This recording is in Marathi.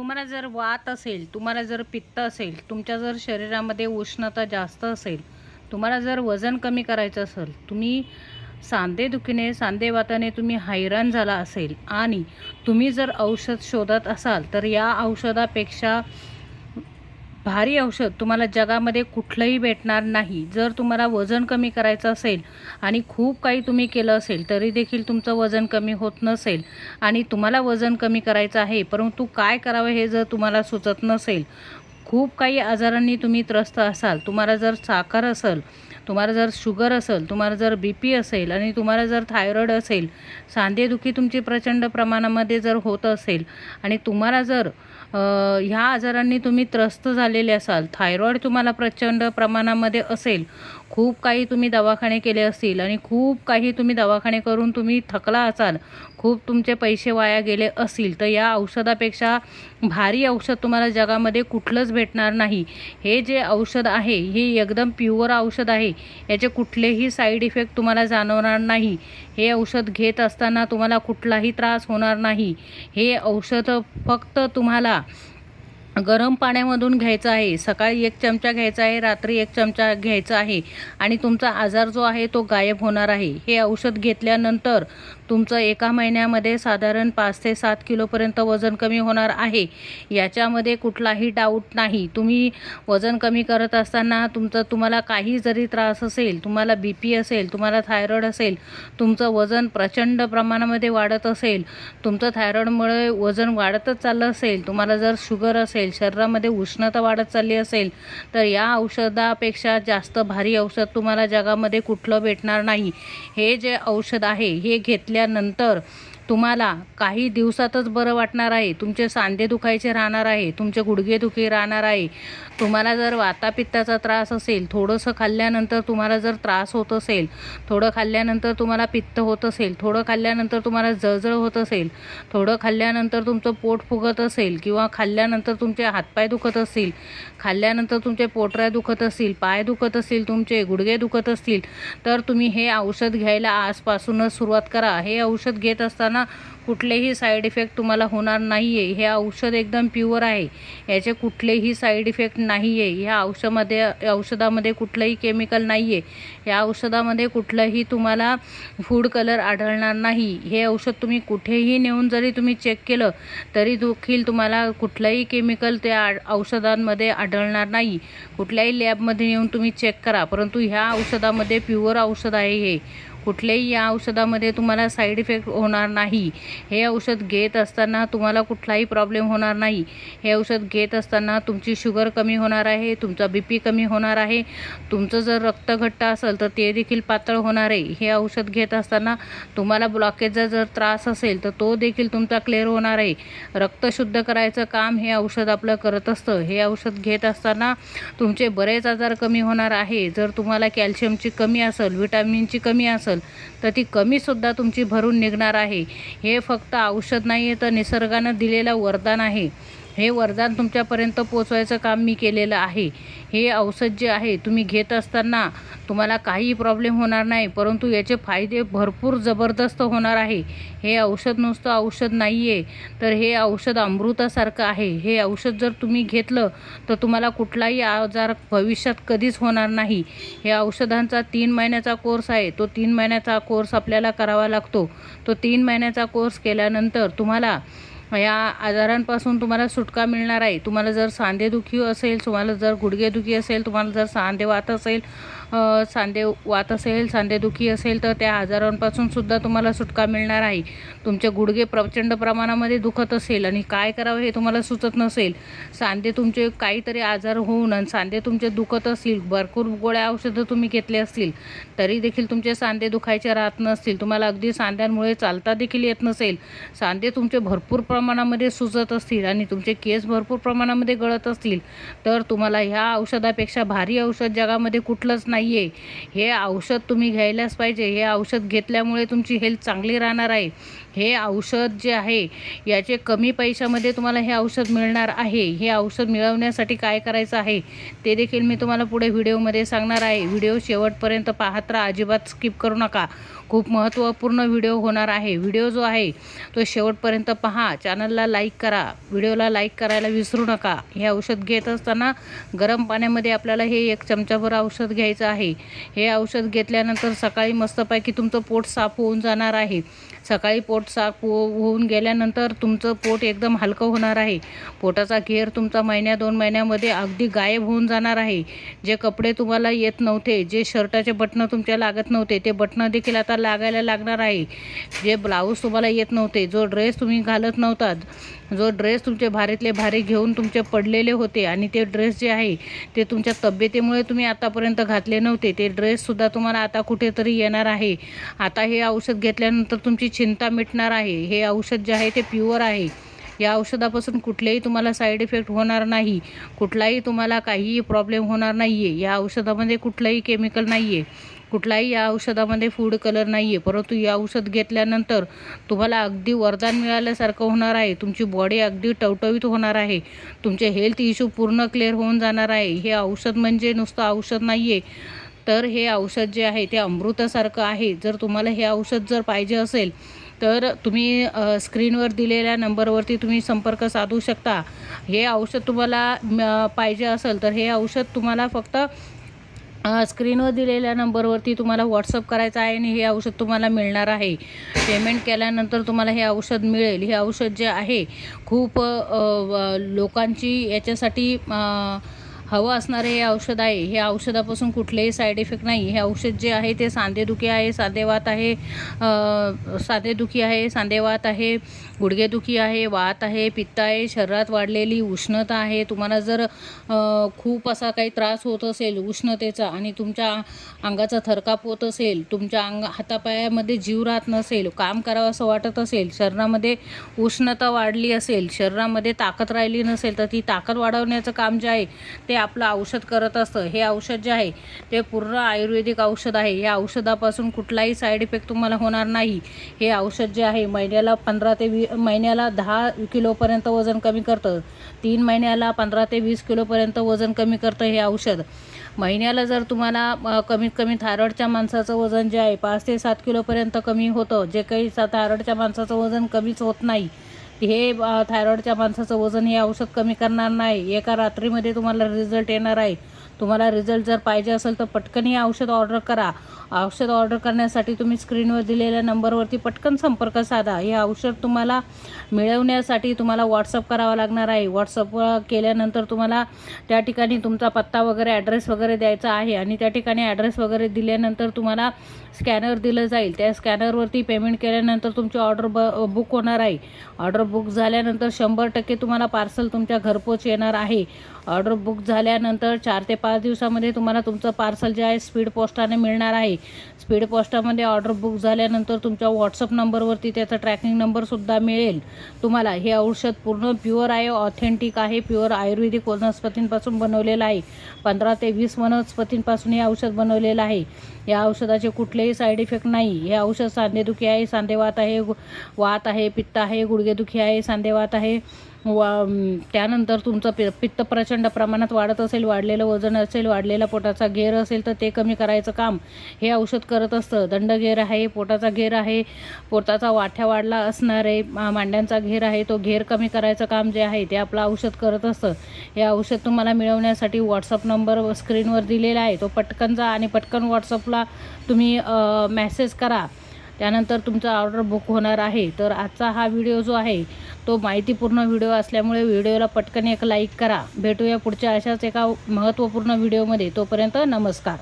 तुम्हाला जर वात असेल तुम्हाला जर पित्त असेल तुमच्या जर शरीरामध्ये उष्णता जास्त असेल तुम्हाला जर वजन कमी करायचं असेल तुम्ही सांधेदुखीने सांधेवाताने तुम्ही हैराण झाला असेल आणि तुम्ही जर औषध शोधत असाल तर या औषधापेक्षा भारी औषध तुम्हाला जगामध्ये कुठलंही भेटणार नाही. जर तुम्हाला वजन कमी करायचं असेल आणि खूप काही तुम्ही केलं असेल तरी देखील तुमचं वजन कमी होत नसेल आणि तुम्हाला वजन कमी करायचं आहे परंतु काय करावं हे जर तुम्हाला सुचत नसेल खूप काही आजारांनी तुम्ही त्रस्त असाल. तुम्हाला जर साखर असेल तुम्हाला जर शुगर असेल तुम्हाला जर बी पी असेल आणि तुम्हाला जर थायरॉईड असेल सांधेदुखी तुमची प्रचंड प्रमाणामध्ये जर होत असेल आणि तुम्हाला जर ह्या आजारांनी तुम्ही त्रस्त झालेले असाल थायरॉईड तुम्हाला प्रचंड प्रमाणामध्ये असेल खूप काही तुम्ही दवाखाने केले असतील आणि खूप काही तुम्ही दवाखाने करून तुम्ही थकला असाल खूप तुमचे पैसे वाया गेले असतील तर या औषधापेक्षा भारी औषध तुम्हाला जगामध्ये कुठलंच भेटणार नाही. हे जे औषध आहे हे एकदम प्युअर औषध आहे याचे कुठलेही साईड इफेक्ट तुम्हाला जाणवणार नाही. हे औषध घेत असताना तुम्हाला कुठलाही त्रास होणार नाही. हे औषध फक्त तुम्हाला गरम पाण्यामधून घ्यायचं आहे. सकाळी एक चमचा घ्यायचा आहे रात्री एक चमचा घ्यायचा आहे आणि तुमचा आजार जो आहे तो गायब होणार आहे. हे औषध घेतल्यानंतर तुमचं एका महिन्यामध्ये साधारण पाच ते सात किलोपर्यंत वजन कमी होणार आहे. याच्यामध्ये कुठलाही डाऊट नाही. तुम्ही वजन कमी करत असताना तुमचं तुम्हाला काही जरी त्रास असेल तुम्हाला बी पी असेल तुम्हाला थायरॉईड असेल तुमचं वजन प्रचंड प्रमाणामध्ये वाढत असेल तुमचं थायरॉईडमुळे वजन वाढतच चाललं असेल तुम्हाला जर शुगर असेल शरीरामध्ये उष्णता वाढत चालली असेल तर या औषधापेक्षा जास्त भारी औषध तुम्हाला जगामध्ये कुठलं भेटणार नाही. हे जे औषध आहे हे घेतल्यानंतर तुम्हाला काही दिवसातच बरं वाटणार आहे. तुमचे सांधे दुखायचे राहणार आहे. तुमचे गुडघे दुखी राहणार आहे. तुम्हाला जर वातापित्ताचा त्रास असेल थोडंसं खाल्ल्यानंतर तुम्हाला जर त्रास होत असेल थोडं खाल्ल्यानंतर तुम्हाला पित्त होत असेल थोडं खाल्ल्यानंतर तुम्हाला जळजळ होत असेल थोडं खाल्ल्यानंतर तुमचं पोट फुगत असेल किंवा खाल्ल्यानंतर तुमचे हातपाय दुखत असतील खाल्ल्यानंतर तुमचे पोटऱ्या दुखत असतील पाय दुखत असतील तुमचे गुडघे दुखत असतील तर तुम्ही हे औषध घ्यायला आजपासूनच सुरुवात करा. हे औषध घेत असताना на कुठलेही साईड इफेक्ट तुम्हाला होणार नाही आहे हे औषध एकदम प्युअर आहे. याचे कुठलेही साईड इफेक्ट नाही आहे ह्या औषधामध्ये औषधामध्ये कुठलंही केमिकल नाही आहे या औषधामध्ये कुठलंही तुम्हाला फूड कलर आढळणार नाही. हे औषध तुम्ही कुठेही नेऊन जरी तुम्ही चेक केलं तरी देखील तुम्हाला कुठलंही केमिकल त्या आ- औषधांमध्ये आढळणार नाही. कुठल्याही लॅबमध्ये नेऊन तुम्ही चेक करा. परंतु ह्या औषधामध्ये प्युअर औषध आहे हे. कुठल्याही या औषधामध्ये तुम्हाला साईड इफेक्ट होणार नाही. हे औषध घेत असताना तुम्हाला कुठलाही प्रॉब्लेम होणार नाही. हे औषध घेत असताना तुमची शुगर कमी होणार आहे तुमचा बी पी कमी होणार आहे. तुमचं जर रक्त घट्ट असेल तर ते देखील पातळ होणार आहे. हे औषध घेत असताना तुम्हाला ब्लॉकेजचा जर त्रास असेल तर तो देखील तुमचा क्लिअर होणार आहे. रक्त शुद्ध करायचं काम हे औषध आपलं करत असतं. हे औषध घेत असताना तुमचे बरेच आजार कमी होणार आहे. जर तुम्हाला कॅल्शियमची कमी असेल विटॅमिनची कमी असेल तर ती कमीसुद्धा तुमची भरून निघणार आहे. हे फक्त औषध नाही आहे तर निसर्गानं दिलेलं वरदान आहे. हे वरदान तुमच्यापर्यंत पोचवायचं काम मी केलेलं आहे. हे औषध जे आहे तुम्ही घेत असताना तुम्हाला काही प्रॉब्लेम होणार नाही परंतु याचे फायदे भरपूर जबरदस्त होणार आहे. हे औषध नुसतं औषध नाही आहे तर हे औषध अमृतासारखं आहे. हे औषध जर तुम्ही घेतलं तर तुम्हाला कुठलाही आजार भविष्यात कधीच होणार नाही. हे औषधांचा तीन महिन्याचा कोर्स आहे. तो तीन महिन्याचा कोर्स आपल्याला करावा लागतो. तो तीन महिन्याचा कोर्स केल्यानंतर तुम्हाला या आजारांपासून तुम्हाला सुटका मिळणार आहे. तुम्हाला जर सांधेदुखी असेल तुम्हाला जर गुडघेदुखी असेल तुम्हाला जर सांधे वात असेल सांधे वात असेल सांधेदुखी असेल तर त्या आजारांपासून सुद्धा तुम्हाला सुटका मिळणार आहे. तुमचे गुडघे प्रचंड प्रमाणामध्ये दुखत असेल आणि काय करावं हे तुम्हाला सुचत नसेल. सांधे तुमचे काहीतरी आजार होऊन आणि सांधे तुमचे दुखत असतील भरपूर गोळ्या औषधं तुम्ही घेतले असतील तरी देखील तुमचे सांधे दुखायचे राहत नसतील. तुम्हाला अगदी सांध्यांमुळे चालता देखील येत नसेल. सांधे तुमचे भरपूर प्रमाणामध्ये सुजत असतील आणि तुमचे केस भरपूर प्रमाणामध्ये गळत असतील. तर तुम्हाला ह्या औषधापेक्षा भारी औषध जगामध्ये कुठलंच नाही. आहे हे औषध तुम्ही घ्यायलाच पाहिजे. हे औषध घेतल्यामुळे तुमची हेल्थ चांगली राहणार आहे. हे औषध जे आहे याचे कमी पैशामध्ये तुम्हाला हे औषध मिळणार आहे. हे औषध मिळवण्यासाठी काय करायचं आहे ते देखील मी तुम्हाला पुढे व्हिडिओमध्ये सांगणार आहे. व्हिडिओ शेवटपर्यंत पाहत राहा अजिबात स्किप करू नका. खूप महत्त्वपूर्ण व्हिडिओ होणार आहे. व्हिडिओ जो आहे तो शेवटपर्यंत पहा. चॅनलला लाईक करा. व्हिडिओला लाईक करायला विसरू नका. हे औषध घेत असताना गरम पाण्यामध्ये आपल्याला हे एक चमचाभर औषध घ्यायचं आहे. हे औषध घेतल्यानंतर सकाळी मस्तपैकी तुमचं पोट साफ होऊन जाणार आहे. सकाळी पोट साफ हो होऊन गेल्यानंतर तुमचं पोट एकदम हलकं होणार आहे. पोटाचा घेर तुमचा महिन्या दोन महिन्यामध्ये अगदी गायब होऊन जाणार आहे. जे कपडे तुम्हाला येत नव्हते जे शर्टाचे बटणं तुमच्या लागत नव्हते ते बटणं देखील आता लागायला लागणार आहे. जे ब्लाऊज तुम्हाला येत नव्हते जो ड्रेस तुम्ही घालत नव्हतात जो ड्रेस तुमचे भारीतले भारी घेऊन तुमचे पडलेले होते आणि ते ड्रेस जे आहे ते तुमच्या तब्येतीमुळे तुम्ही आतापर्यंत घातले नव्हते. ते ड्रेससुद्धा तुम्हाला आता कुठेतरी येणार आहे. आता हे औषध घेतल्यानंतर तुमची चिंता मिटणार आहे. हे औषध जे आहे ते प्युअर आहे. या औषधापासून कुठलेही तुम्हाला साईड इफेक्ट होणार नाही. कुठलाही तुम्हाला काहीही प्रॉब्लेम होणार नाही आहे या औषधामध्ये कुठलंही केमिकल नाही आहे कुठलाही या औषधामध्ये फूड कलर नाही आहे परंतु या औषध घेतल्यानंतर तुम्हाला अगदी वरदान मिळाल्यासारखं होणार आहे. तुमची बॉडी अगदी टवटवीत होणार आहे. तुमचे हेल्थ इश्यू पूर्ण क्लिअर होऊन जाणार आहे. हे औषध म्हणजे नुसतं औषध नाही आहे तर हे औषध जे आहे ते अमृतासारखं आहे. जर तुम्हाला हे औषध जर पाहिजे असेल तर तुम्ही स्क्रीनवर दिलेल्या नंबरवरती तुम्ही संपर्क साधू शकता. हे औषध तुम्हाला पाहिजे असेल तर हे औषध तुम्हाला फक्त स्क्रीनवर दिलेल्या नंबरवरती तुम्हाला व्हॉट्सअप करायचं आहे आणि हे औषध तुम्हाला मिळणार आहे. पेमेंट केल्यानंतर तुम्हाला हे औषध मिळेल. हे औषध जे आहे खूप लोकांची याच्यासाठी हवं असणारे हे औषध आहे हे औषधापासून कुठलेही साईड इफेक्ट नाही. हे औषध जे आहे ते सांधेदुखी आहे सांधेवात आहे सांधेदुखी आहे सांधेवात आहे गुडघेदुखी आहे वात आहे पित्त आहे शरीरात वाढलेली उष्णता आहे. तुम्हाला जर खूप असा काही त्रास होत असेल उष्णतेचा आणि तुमच्या अंगाचा थरकाप होत असेल तुमच्या अंग हातापायामध्ये जीव राहत नसेल काम करावं असं वाटत असेल शरीरामध्ये उष्णता वाढली असेल शरीरामध्ये ताकद राहिली नसेल तर ती ताकद वाढवण्याचं काम जे आहे ते आपलं औषध करत असतं. हे औषध जे आहे ते पूर्ण आयुर्वेदिक औषध आहे. या औषधापासून कुठलाही साईड इफेक्ट तुम्हाला होणार नाही. हे औषध जे आहे महिन्याला पंधरा ते वी महिन्याला दहा किलोपर्यंत वजन कमी करतं. तीन महिन्याला पंधरा ते वीस किलोपर्यंत वजन कमी करतं हे औषध. महिन्याला जर तुम्हाला कमीत कमी थायरॉईडच्या माणसाचं वजन जे आहे पाच ते सात किलोपर्यंत कमी होतं. जे काही सा थायरॉईडच्या माणसाचं वजन कमीच होत नाही. हे थायरॉईडच्या माणसाचं वजन हे औषध कमी करणार नाही. एका रात्रीमध्ये तुम्हाला रिझल्ट येणार आहे. तुम्हाला रिझल्ट जर पाहिजे असेल तर पटकन हे औषध ऑर्डर करा. औषध ऑर्डर करण्यासाठी तुम्ही स्क्रीनवर दिलेल्या नंबरवरती पटकन संपर्क साधा. हे औषध तुम्हाला मिळवण्यासाठी तुम्हाला व्हॉट्सअप करावा लागणार आहे. व्हॉट्सअप केल्यानंतर तुम्हाला त्या ठिकाणी तुमचा पत्ता वगैरे ॲड्रेस वगैरे द्यायचा आहे. आणि त्या ठिकाणी ॲड्रेस वगैरे दिल्यानंतर तुम्हाला स्कॅनर दिलं जाईल. त्या स्कॅनरवरती पेमेंट केल्यानंतर तुमची ऑर्डर ब बुक होणार आहे. ऑर्डर बुक झाल्यानंतर शंभर टक्के तुम्हाला पार्सल तुमच्या घरपोच येणार आहे. ऑर्डर बुक झाल्यानंतर चार ते पाच दिवसामध्ये तुम्हाला तुमचं पार्सल जे आहे स्पीड पोस्टाने मिळणार आहे. स्पीड पोस्टामध्ये ऑर्डर बुक झाल्यानंतर तुमच्या व्हॉट्सअप नंबरवरती त्याचा ट्रॅकिंग नंबरसुद्धा मिळेल. तुम्हाला हे औषध पूर्ण प्युअर आहे ऑथेंटिक आहे. प्युअर आयुर्वेदिक वनस्पतींपासून बनवलेलं आहे. पंधरा ते वीस वनस्पतींपासून हे औषध बनवलेलं आहे. या औषधाचे कुठले कुठलेही साईड इफेक्ट नाही. हे औषध सांधेदुखी आहे सांधेवात आहे वात आहे पित्त आहे गुडघेदुखी आहे सांधेवात आहे. वा त्यानंतर तुमचं पि पित्त प्रचंड प्रमाणात वाढत असेल वाढलेलं वजन असेल वाढलेला पोटाचा घेर असेल तर ते कमी करायचं काम. हे औषध करत असतं. दंडघेर आहे पोटाचा घेर आहे पोटाचा वाठ्या वाढला असणार आहे मांड्यांचा घेर आहे तो घेर कमी करायचं काम जे आहे ते आपलं औषध करत असतं. हे औषध तुम्हाला मिळवण्यासाठी व्हॉट्सअप नंबर स्क्रीनवर दिलेला आहे. तो पटकन जा आणि पटकन व्हॉट्सअपला तुम्ही मॅसेज करा. त्यानंतर तुमचा ऑर्डर बुक होणार आहे. तर आजचा हा व्हिडिओ जो आहे तो माहितीपूर्ण व्हिडिओ असल्यामुळे व्हिडिओला पटकन एक लाईक करा. भेटूया पुढच्या अशाच एका महत्त्वपूर्ण व्हिडिओमध्ये. तोपर्यंत नमस्कार.